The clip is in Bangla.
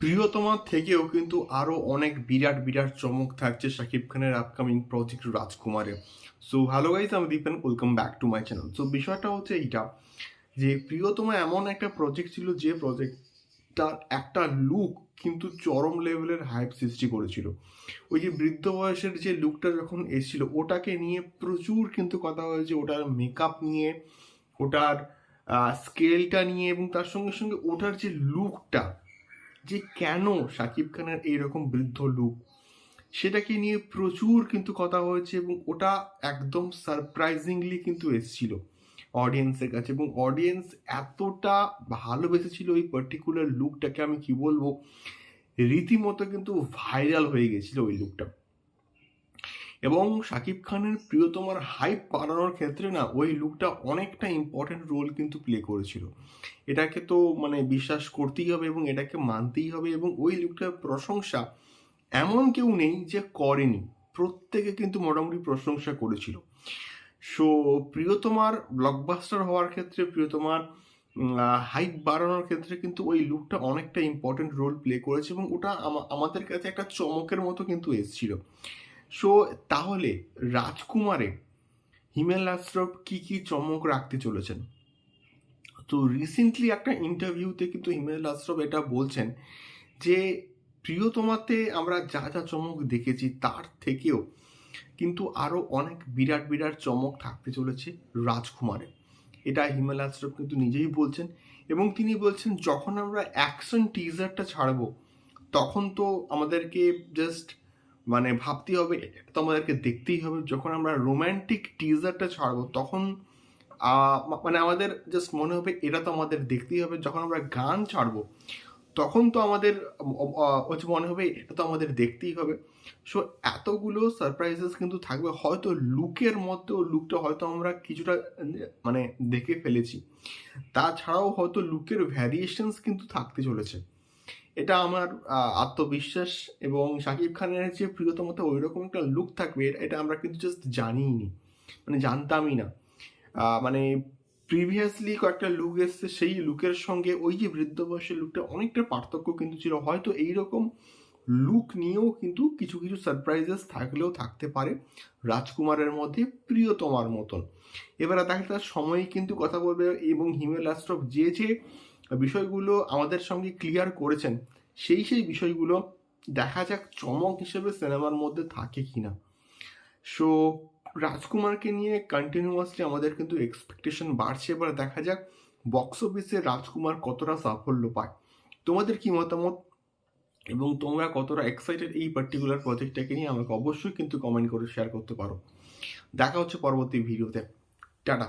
প্রিয়তমা থেকেও কিন্তু আরও অনেক বিরাট বিরাট চমক থাকছে শাকিব খানের আপকামিং প্রজেক্ট রাজকুমারে সো হ্যালো গাইজ আমি Dipen welcome back to my channel so বিষয়টা হচ্ছে এইটা, যে প্রিয়তমা এমন একটা প্রজেক্ট ছিল যে প্রজেক্টটার একটা লুক কিন্তু চরম লেভেলের হাইপ সৃষ্টি করেছিল। ওই যে বৃদ্ধ বয়সের যে লুকটা যখন এসেছিল, ওটাকে নিয়ে প্রচুর কিন্তু কথা হয়েছে। ওটার মেকআপ নিয়ে, ওটার স্কেলটা নিয়ে এবং তার সঙ্গে সঙ্গে ওটার যে লুকটা যে কেন শাকিব খানের এইরকম বৃদ্ধ লুক সেটাকে নিয়ে প্রচুর কিন্তু কথা হয়েছে এবং ওটা একদম সারপ্রাইজিংলি কিন্তু এসেছিল অডিয়েন্সের কাছে এবং অডিয়েন্স এতটা ভালোবেসেছিল ওই পার্টিকুলার লুকটাকে আমি কি বলব? রীতিমতো কিন্তু ভাইরাল হয়ে গেছিল ওই লুকটা এবং শাকিব খানের প্রিয়তমার হাইপ বাড়ানোর ক্ষেত্রে না ওই লুকটা অনেকটা ইম্পর্টেন্ট রোল কিন্তু প্লে করেছিল। এটাকে তো মানে বিশ্বাস করতেই হবে এবং এটাকে মানতেই হবে এবং ওই লুকটার প্রশংসা এমন কেউ নেই যে করেনি। প্রত্যেকে কিন্তু মোটামুটি প্রশংসা করেছিল। সো প্রিয়তমার ব্লকবাস্টার হওয়ার ক্ষেত্রে, প্রিয়তমার হাইপ বাড়ানোর ক্ষেত্রে কিন্তু ওই লুকটা অনেকটা ইম্পর্টেন্ট রোল প্লে করেছে এবং ওটা আমাদের কাছে একটা চমকের মতো কিন্তু এসেছিল। সো তাহলে রাজকুমারে হিমেল আশ্রফ কি কি চমক রাখতে চলেছেন? তো রিসেন্টলি একটা ইন্টারভিউতে কিন্তু হিমেল আশ্রফ এটা বলছেন যে, প্রিয়তমাতে আমরা যা যা চমক দেখেছি তার থেকেও কিন্তু আরও অনেক বিরাট বিরাট চমক থাকতে চলেছে রাজকুমারে। এটা হিমেল আশ্রফ কিন্তু নিজেই বলছেন এবং তিনি বলছেন, যখন আমরা অ্যাকশন টিজারটা ছাড়বো, তখন তো আমাদেরকে জাস্ট মানে ভাবতেই হবে, এটা তো আমাদেরকে দেখতেই হবে। যখন আমরা রোম্যান্টিক টিজারটা ছাড়বো, তখন মানে আমাদের জাস্ট মনে হবে এটা তো আমাদের দেখতেই হবে। যখন আমরা গান ছাড়বো, তখন তো আমাদের হচ্ছে মনে হবে এটা তো আমাদের দেখতেই হবে। সো এতগুলো সারপ্রাইজেস কিন্তু থাকবে। হয়তো লুকের মধ্যেও লুকটা হয়তো আমরা কিছুটা মানে দেখে ফেলেছি। তাছাড়াও হয়তো লুকের ভ্যারিয়েশনস কিন্তু থাকতে চলেছে। এটা আমার আত্মবিশ্বাস এবং শাকিব খানের যে প্রিয়তমতে ওই রকম একটা লুক থাকবে, এটা- আমরা কিন্তু জাস্ট জানিইনি মানে জানতামই না। মানে প্রিভিয়াসলি কয়েকটা লুক এসছে, সেই লুকের সঙ্গে ওই যে বৃদ্ধ বয়সের লুকটা অনেকটা পার্থক্য কিন্তু ছিল। হয়তো এইরকম লুক নিয়েও কিন্তু কিছু কিছু সারপ্রাইজেস থাকলেও থাকতে পারে রাজকুমারের মধ্যে প্রিয়তমার মতন। এবারে দেখা তার সময় কিন্তু কথা বলবে এবং হিমেল আশ্রফ যে যে বিষয়গুলো আমাদের সঙ্গে ক্লিয়ার করেছেন, সেই সেই বিষয়গুলো দেখা যাক চমক হিসেবে সিনেমার মধ্যে থাকে কি না সো রাজকুমারকে নিয়ে কন্টিনিউয়াসলি আমাদের কিন্তু এক্সপেকটেশন বাড়ছে। এবার দেখা যাক বক্স অফিসে রাজকুমার কতটা সাফল্য পায়। তোমাদের কি মতামত? এবং তোমরা কতটা এক্সাইটেড এই পার্টিকুলার প্রজেক্টটাকে নিয়ে আমাকে অবশ্যই কিন্তু কমেন্ট করে শেয়ার করতে পারো। দেখা হচ্ছে পরবর্তী ভিডিওতে টাটা।